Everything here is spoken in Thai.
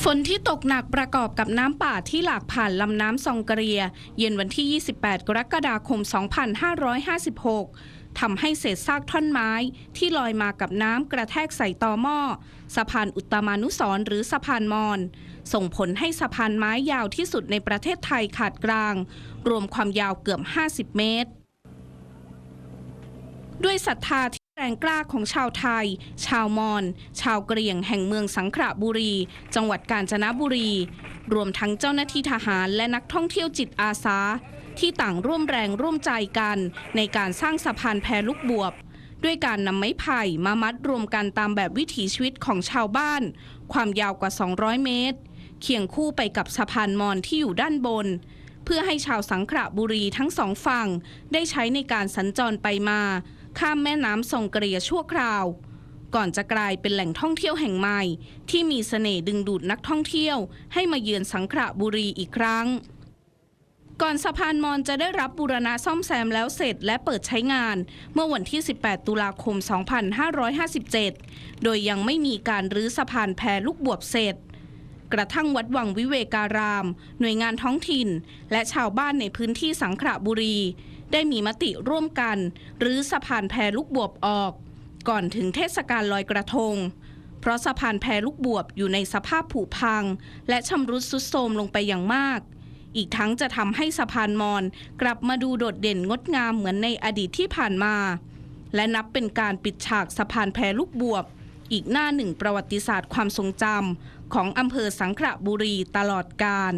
ฝนที่ตกหนักประกอบกับน้ำป่าที่หลากผ่านลำน้ำซองกเรีย เย็นวันที่ 28 กรกฎาคม 2556 ทำให้เศษซากท่อนไม้ที่ลอยมากับน้ำกระแทกใส่ตอหม้อสะพานอุตมานุสรหรือสะพานมอน ส่งผลให้สะพานไม้ยาวที่สุดในประเทศไทยขาดกลาง รวมความยาวเกือบ 50 เมตร ด้วยศรัทธา แรงกล้าของชาวไทย ชาวมอญ ชาวเหรี่ยงแห่งเมืองสังขละบุรี จังหวัดกาญจนบุรี รวมทั้งเจ้าหน้าที่ทหารและนักท่องเที่ยวจิตอาสา ที่ต่างร่วมแรงร่วมใจกัน ในการสร้างสะพานแพลูกบวบ ด้วยการนำไม้ไผ่มามัดรวมกันตามแบบวิถีชีวิตของชาวบ้าน ความยาวกว่า 200 เมตร เคียงคู่ไปกับสะพานมอญที่อยู่ด้านบน เพื่อให้ชาวสังขละบุรีทั้งสองฝั่งได้ใช้ในการสัญจรไปมา ข้ามแม่น้ำทรงเกระเรียชั่วคราว ก่อนจะกลายเป็นแหล่งท่องเที่ยวแห่งใหม่ ที่มีเสน่ห์ดึงดูดนักท่องเที่ยว ให้มาเยือนสังขละบุรีอีกครั้ง ก่อนสะพานมอญจะได้รับบูรณะซ่อมแซมแล้วเสร็จและเปิดใช้งาน เมื่อวันที่ 18 ตุลาคม 2557 โดยยังไม่มีการรื้อสะพานแพลูกบวบเสร็จกระทั่งวัดวังวิเวการาม หน่วยงานท้องถิ่น และชาวบ้านในพื้นที่สังขละบุรี ได้มีมติร่วมกัน หรือสะพานแพลูกบวบออก ก่อนถึงเทศกาลลอยกระทง เพราะสะพานแพลูกบวบอยู่ในสภาพผุพัง และชำรุดทรุดโทรมลงไปอย่างมาก อีกทั้งจะทำให้สะพานมอญกลับมาดูโดดเด่นงดงามเหมือนในอดีตที่ผ่านมา และนับเป็นการปิดฉากสะพานแพลูกบวบ อีกหน้าหนึ่งประวัติศาสตร์ความทรงจำของอำเภอสังขละบุรีตลอดกาล